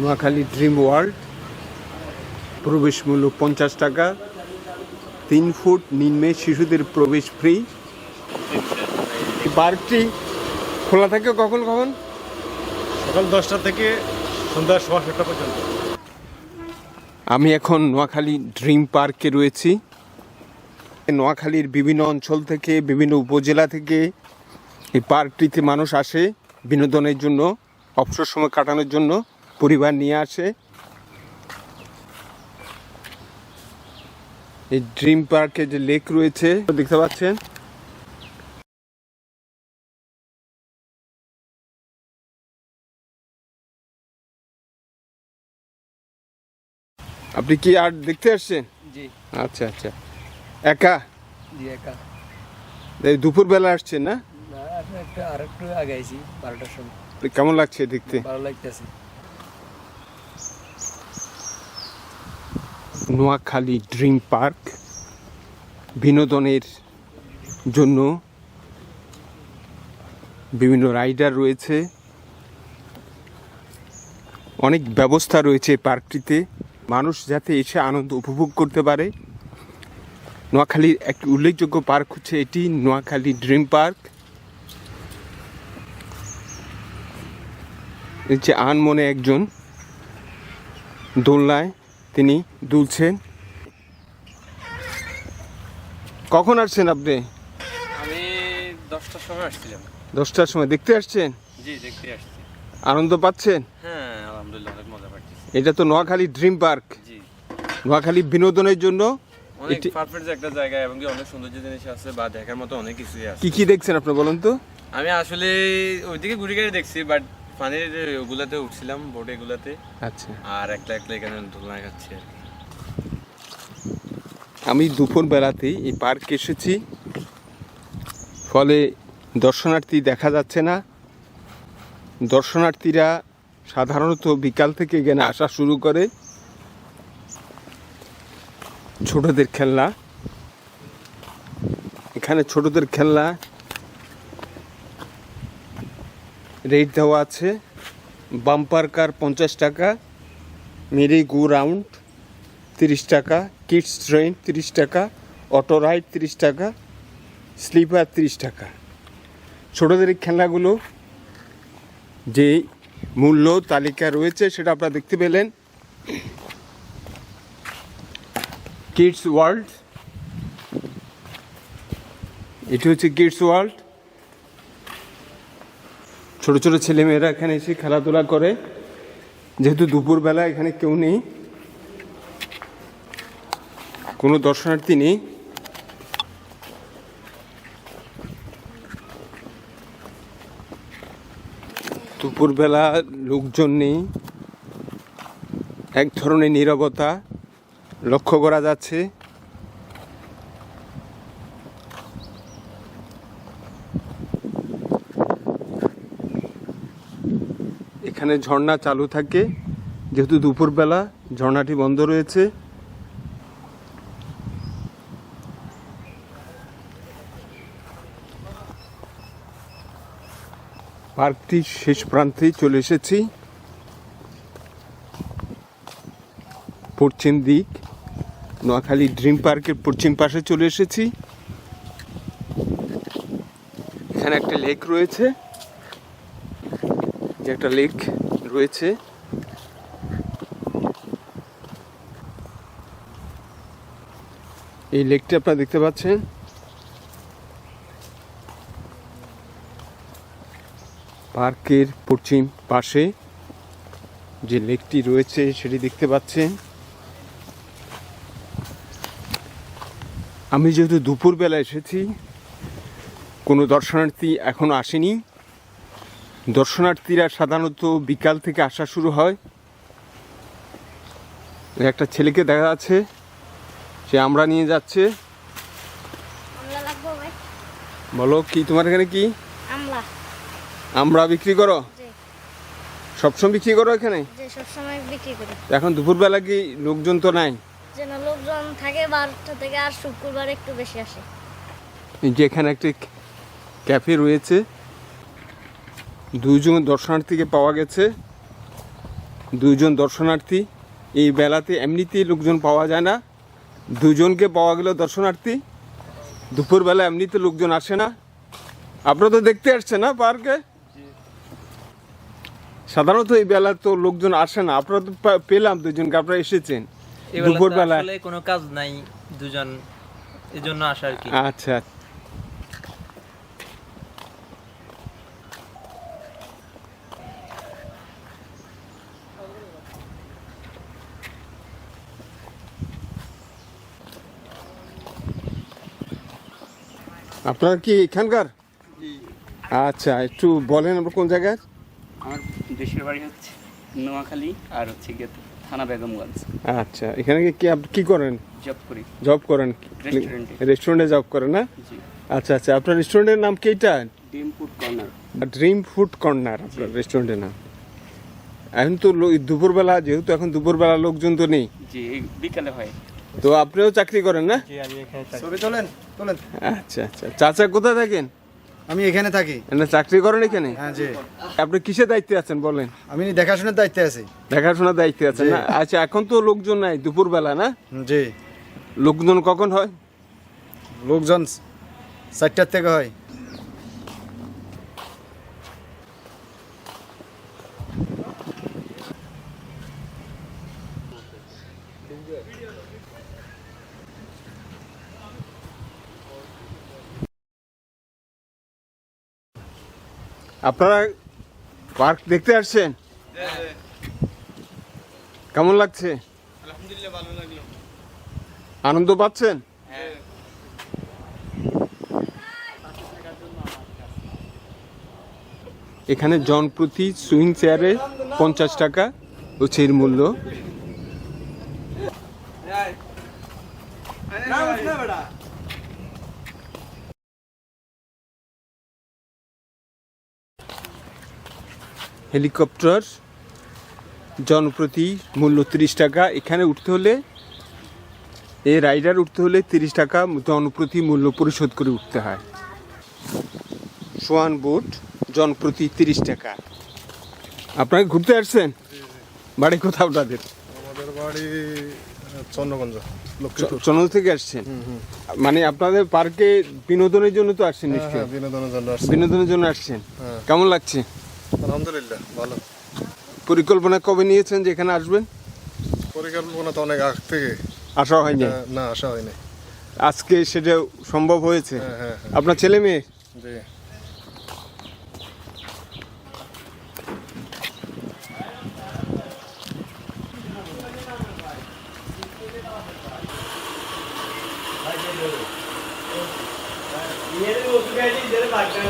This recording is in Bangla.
নোয়াখালী ড্রিম ওয়ার্ল্ড প্রবেশ মূল্য পঞ্চাশ টাকা তিন ফুট নিম্নে শিশুদের প্রবেশ ফ্রি পার্কটি খোলা থাকে কখন কখন? সকাল দশটা থেকে সন্ধ্যা সোয়া সাতটা পর্যন্ত। আমি এখন নোয়াখালী ড্রিম পার্কে রয়েছি। নোয়াখালীর বিভিন্ন অঞ্চল থেকে বিভিন্ন উপজেলা থেকে এই পার্কটিতে মানুষ আসে বিনোদনের জন্য অবসর সময় কাটানোর জন্য। পরিবার নিয়ে আসে। এই ড্রিম পার্কে যে লেক রয়েছে দেখতে পাচ্ছেন? আপনি কি আর দেখতে আসছেন? জি। আচ্ছা আচ্ছা। একা? জি একা। এই দুপুরবেলা আসছেন না? না এখন আর একটু আগে আইছি বারোটার সময়। কেমন লাগছে দেখতে? ভালো লাগতেছে। নোয়াখালী ড্রিম পার্ক বিনোদনের জন্য বিভিন্ন রাইডার রয়েছে। অনেক ব্যবস্থা রয়েছে পার্কটিতে। মানুষ যাতে এসে আনন্দ উপভোগ করতে পারে। নোয়াখালীর একটি উল্লেখযোগ্য পার্ক হচ্ছে এটি, নোয়াখালী ড্রিম পার্ক। এই যে আনমনে একজন দোলনায় তিনি দুলছেন। কখন আসছেন আপনি? আমি দশটার সময় আসছিলাম। দশটার সময়। দেখতে আসছেন? জি দেখতে আসছি। আনন্দ পাচ্ছেন? হ্যাঁ আলহামদুলিল্লাহ অনেক মজা পাচ্ছি। এটা তো নোয়াখালী ড্রিম পার্ক। জি। নোয়াখালী বিনোদনের জন্য অনেক পারফেক্ট একটা জায়গা এবং কি অনেক সৌন্দর্য জিনিস আছে বা দেখার মতো অনেক কিছুই আছে। কি কি দেখছেন আপনি বলুন তো? আমি আসলে ওইদিকে ঘুরে ঘুরে দেখছি বাট পানির ওগুলাতে উঠছিলাম বোট এগুলাতে। আচ্ছা। আর একটা একটা এখানে দোলনা খাচ্ছি আর কি। আমি দুপুর বেলাতেই এই পার্ক এসেছি। ফলে দর্শনার্থী দেখা যাচ্ছে না। দর্শনার্থীরা সাধারণত বিকাল থেকে এখানে আসা শুরু করে। ছোটদের খেলনা। এখানে ছোটদের খেলনা রেট দেওয়া আছে। বাম্পার কার পঞ্চাশ টাকা মেরি গো রাউন্ড তিরিশ টাকা কিডস ট্রেন তিরিশ টাকা অটো রাইড তিরিশ টাকা স্লিপার তিরিশ টাকা। ছোটোদের এই খেলনাগুলো যে মূল্য, তালিকা রয়েছে, সেটা আপনারা দেখতে পেলেন। কিডস ওয়ার্ল্ড এটি হচ্ছে কিডস ওয়ার্ল্ড ছোট ছোট ছেলেমেয়েরা এখানে এসে খেলাধুলা করে। যেহেতু দুপুরবেলা এখানে কেউ নেই, কোনো দর্শনার্থী নেই। দুপুরবেলা লোকজন নেই। এক ধরনের নীরবতা লক্ষ্য করা যাচ্ছে। এখানে ঝর্ণা চালু থাকে। যেহেতু দুপুরবেলা ঝর্ণাটি বন্ধ রয়েছে। পার্কটির শেষ প্রান্তে চলে এসেছি। পশ্চিম দিক, নোয়াখালী ড্রিম পার্কের পশ্চিম পাশে চলে এসেছি। এখানে একটা লেক রয়েছে। যে একটা লেক রয়েছে। এই লেকটি আপনারা দেখতে পাচ্ছেন। পার্কের পশ্চিম পাশে যে লেকটি রয়েছে, সেটি দেখতে পাচ্ছেন। আমি যেহেতু দুপুরবেলা এসেছি, কোনো দর্শনার্থী এখনও আসেনি। দর্শনার্থীরা সাধারণত বিকাল থেকে আসা শুরু হয়। একটা ছেলেকে দেখা যাচ্ছে সে আমরা নিয়ে যাচ্ছে। বলো কি তোমার এখানে কি? আমরা বিক্রি করো? সবসময় বিক্রি করো এখানে? এখন দুপুরবেলা কি লোকজন তো নাই? লোকজন থাকে বারোটা থেকে আর শুক্রবার একটু বেশি আসে। যে এখানে একটি ক্যাফে রয়েছে। দুইজন দর্শনার্থীকে পাওয়া গেছে। দুইজন দর্শনার্থী এই বেলাতে এমনিতেই লোকজন পাওয়া যায় না। দুজনকে পাওয়া গেল দর্শনার্থী। দুপুরবেলা এমনিতে লোকজন আসে না। আপনারা তো দেখতে আসছেন না পার্কে? সাধারণত এই বেলা তো লোকজন আসে না। আপনারা তো পেলাম দুজনকে আপনারা এসেছেন। দুপুরবেলা কোনো কাজ নাই দুজন এই জন্য আসা আর কি। আচ্ছা। আপনার কি এখানকার? আচ্ছা একটু বলেন আপনার কোন জায়গায়? আমার দেশের বাড়ি হচ্ছে নোয়াখালী আর হচ্ছে গিয়ে থানা বেগমগঞ্জ। আচ্ছা এখানে কি- কি আপনি কি করেন? জব করি। জব করেন? রেস্টুরেন্টে। রেস্টুরেন্টে জব করেন না? জি। আচ্ছা আচ্ছা আপনার রেস্টুরেন্টের নাম কি এটা ডিম food corner dream food corner আপনার রেস্টুরেন্টের নাম। এখন তো দুপুরবেলা যেহেতু এখন দুপুরবেলা লোকজন তো নেই। জি বিকালে হয়। তো আপনিও চাকরি করেন না? ছবি তোলেন তোলেন। আচ্ছা আচ্ছা। চাচা কোথায় থাকেন? আমি এখানে থাকি। না চাকরি করেন এখানে? হ্যাঁ জি। আপনি কিসের দায়িত্বে আছেন বলেন? আমি দেখাশোনার দায়িত্বে আছি। দেখাশোনার দায়িত্বে আছেন। না? আচ্ছা এখন তো লোকজন নাই দুপুরবেলা না? জি। লোকজন কখন হয়? লোকজন চারটার থেকে হয়। আপনারা পার্ক দেখতে আসছেন? কেমন লাগছে? আনন্দ পাচ্ছেন? এখানে জনপ্রতি সুইং চেয়ারে পঞ্চাশ টাকা হচ্ছে এর মূল্য। হেলিকপ্টার জনপ্রতি মূল্য তিরিশ টাকা। এখানে উঠতে হলে এই রাইডার উঠতে হলে তিরিশ টাকা জনপ্রতি মূল্য পরিশোধ করে উঠতে হয়। সোয়ান বোট জনপ্রতি তিরিশ টাকা। আপনারা ঘুরতে আসছেন? বাড়ি কোথাও আপনাদের? আমাদের বাড়ি চন্দ্রগঞ্জ চন্দ্র থেকে আসছেন? মানে আপনাদের পার্কে বিনোদনের জন্য তো আসছেন হ্যাঁ হ্যাঁ বিনোদনের জন্য আসছি। বিনোদনের জন্য আসছেন? হ্যাঁ। কেমন লাগছে? আলহামদুলিল্লাহ ভালো। পরিকল্পনা কবে নিয়েছেন যে এখানে আসবেন? পরিকল্পনা তো অনেক আগ থেকে। আসা হয়নি? না আসা হয়নি। আজকে সেটা সম্ভব হয়েছে? হ্যাঁ হ্যাঁ হ্যাঁ। আপনার ছেলে মেয়ে? জি।